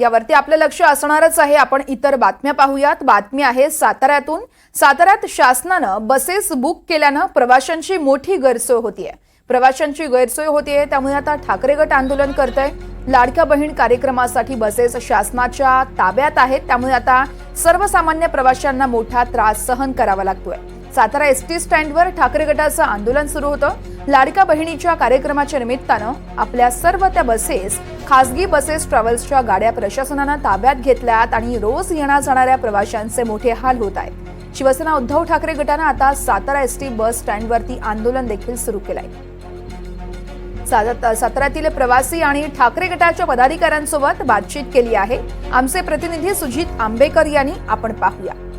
यावरती आपलं लक्ष असणारच आहे. आपण इतर बातम्या पाहूयात. बातमी आहे साताऱ्यातून. साताऱ्यात शासनानं बसेस बुक केल्यानं प्रवाशांची मोठी गैरसोय होतीये. प्रवाशांची गैरसोय होतीये. त्यामुळे आता ठाकरे गट आंदोलन करतय. लाडक्या बहीण कार्यक्रमासाठी बसेस शासनाच्या ताब्यात आहेत. त्यामुळे आता सर्वसामान्य प्रवाशांना मोठा त्रास सहन करावा लागतोय. सातारा एस टी स्टँडवर ठाकरे गटाचं आंदोलन सुरू होतं. लाडक्या बहिणीच्या कार्यक्रमाच्या निमित्तानं आपल्या सर्व त्या बसेस खासगी बसेस ट्रॅव्हल्सच्या गाड्या प्रशासनानं ताब्यात घेतल्यात आणि रोज येण्या जाणाऱ्या प्रवाशांचे मोठे हाल होत आहेत. शिवसेना उद्धव ठाकरे गटानं आता सातारा एस टी बस स्टँडवरती आंदोलन देखील सुरू केलंय. सात- साताऱ्यातील प्रवासी आणि ठाकरे गटाच्या पदाधिकाऱ्यांसोबत बातचीत केली आहे. आमचे प्रतिनिधी सुजित आंबेकर यांनी आपण पाहूया.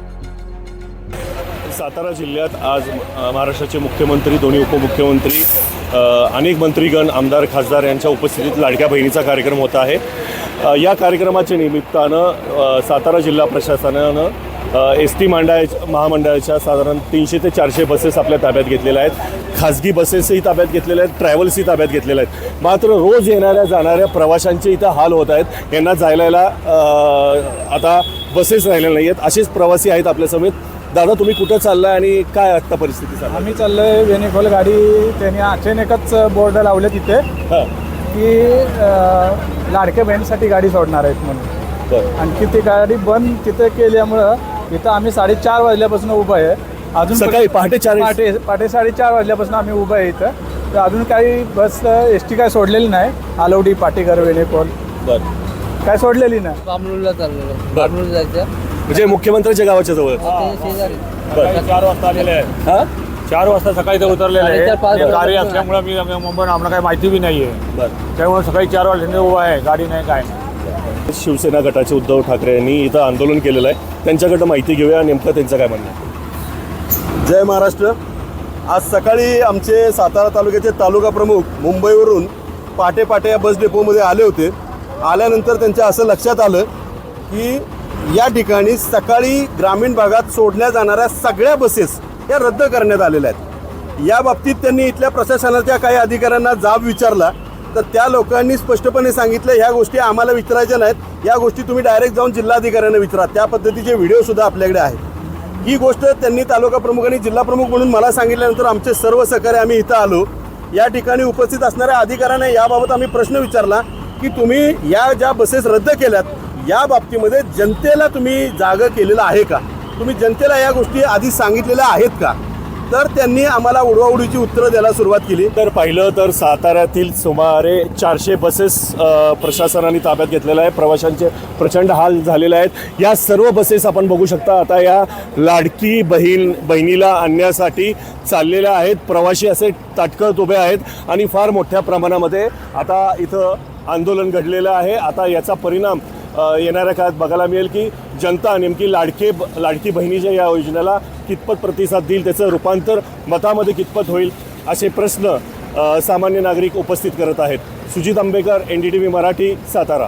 सातारा जिल्ह्यात आज महाराष्ट्राचे मुख्यमंत्री दोन्ही उपमुख्यमंत्री अनेक मंत्रीगण आमदार खासदार यांच्या उपस्थितीत लाडक्या बहिणीचा कार्यक्रम होत आहे. या कार्यक्रमाच्या निमित्तानं सातारा जिल्हा प्रशासनानं एस टी मंडळ महामंडळाच्या साधारण तीनशे ते चारशे बसेस आपल्या ताब्यात घेतलेल्या आहेत. खाजगी बसेसही ताब्यात घेतलेल्या आहेत ट्रॅव्हल्सही ताब्यात घेतलेल्या आहेत. मात्र रोज येणाऱ्या जाणाऱ्या प्रवाशांचे इथं हाल होत आहेत. यांना जायला आता बसेस राहिलेल्या नाही आहेत असेच प्रवासी आहेत आपल्यासमेत दादा तुम्ही कुठं चाललाय आणि काय आत्ता परिस्थिती चालू आम्ही चाललोय वेनिफॉल गाडी त्यांनी अचानकच बोर्ड लावले तिथे. हां. की अं, लाडक्या बहिणीसाठी गाडी सोडणार आहेत म्हणून. बरं. आणखी ती गाडी बंद तिथे केल्यामुळं इथं आम्ही साडेचार वाजल्यापासून उभं आहे. अजून सकाळी पहाटे चार पहाटे पहाटे साडेचार वाजल्यापासून आम्ही उभं आहे इथं. तर अजून काही बस एस टी काय सोडलेली नाही. आलवडी पाटेकर वेणेकोल बरं. काय सोडलेली नाही. बामणूरला चाललेलो. बामणूर जायचं. म्हणजे मुख्यमंत्र्यांच्या गावाच्या जवळ. बरं. चार वाजता आलेले आहे हां? चार वाजता सकाळी ते उतरलेले आहे साडेचार, पाच ते वाजता. गाडी असल्यामुळे मी मुंबई आम्हाला काही माहिती बी नाही आहे बरं. त्यामुळे सकाळी चार वाजता उभा आहे. गाडी नाही काय नाही. शिवसेना गटाचे उद्धव ठाकरे यांनी इथं आंदोलन केलेलं आहे. त्यांच्याकडं माहिती घेऊया. नेमकं त्यांचं काय म्हणणं आहे. जय महाराष्ट्र. आज सकाळी आमचे सातारा तालुक्याचे तालुका प्रमुख मुंबईवरून पाटे पाटे या बस डेपोमध्ये आले होते. आल्यानंतर त्यांच्या असं लक्षात आलं की या ठिकाणी सकाळी ग्रामीण भागात सोडल्या जाणाऱ्या सगळ्या बसेस या रद्द करण्यात आलेल्या आहेत. या बाबतीत त्यांनी इथल्या प्रशासनाच्या काही अधिकाऱ्यांना जाब विचारला. तर त्या लोकांनी स्पष्टपणे सांगितलं ह्या गोष्टी आम्हाला विचारायच्या नाहीत. या गोष्टी तुम्ही डायरेक्ट जाऊन जिल्हाधिकाऱ्यांना विचारा. त्या पद्धतीचे व्हिडिओसुद्धा आपल्याकडे आहेत. ही गोष्ट त्यांनी तालुका प्रमुख आणि जिल्हा प्रमुख म्हणून मला सांगितल्यानंतर आमचे सर्व सहकारी आम्ही इथं आलो. या ठिकाणी उपस्थित असणाऱ्या अधिकाऱ्यांना याबाबत आम्ही प्रश्न विचारला की तुम्ही या ज्या बसेस रद्द केल्यात या बाबतीमध्ये जनतेला तुम्ही जागं केलेलं आहे का? तुम्ही जनतेला या गोष्टी आधी सांगितलेल्या आहेत का? तर त्यांनी आम्हाला उडवाउडीची उत्तरं द्यायला सुरुवात केली. तर पाहिलं तर साताऱ्यातील सुमारे चारशे बसेस प्रशासनाने ताब्यात घेतलेल्या आहे प्रवाशांचे प्रचंड हाल झालेले आहेत. या सर्व बसेस आपण बघू शकता. आता या लाडकी बहीण बहिणीला आणण्यासाठी चाललेल्या आहेत. प्रवासी असे ताटकळत उभे आहेत. आणि फार मोठ्या प्रमाणामध्ये आता इथं आंदोलन घडलेलं आहे. आता याचा परिणाम येणाऱ्या काळात बघायला मिळेल की जनता नेमकी लाडके ब- लाडकी बहिणीच्या या योजनेला कितपत प्रतिसाद देईल त्याचं रूपांतर मतामध्ये कितपत होईल असे प्रश्न सामान्य नागरिक उपस्थित करत आहेत. Sujit Ambekar N D T V Marathi Satara.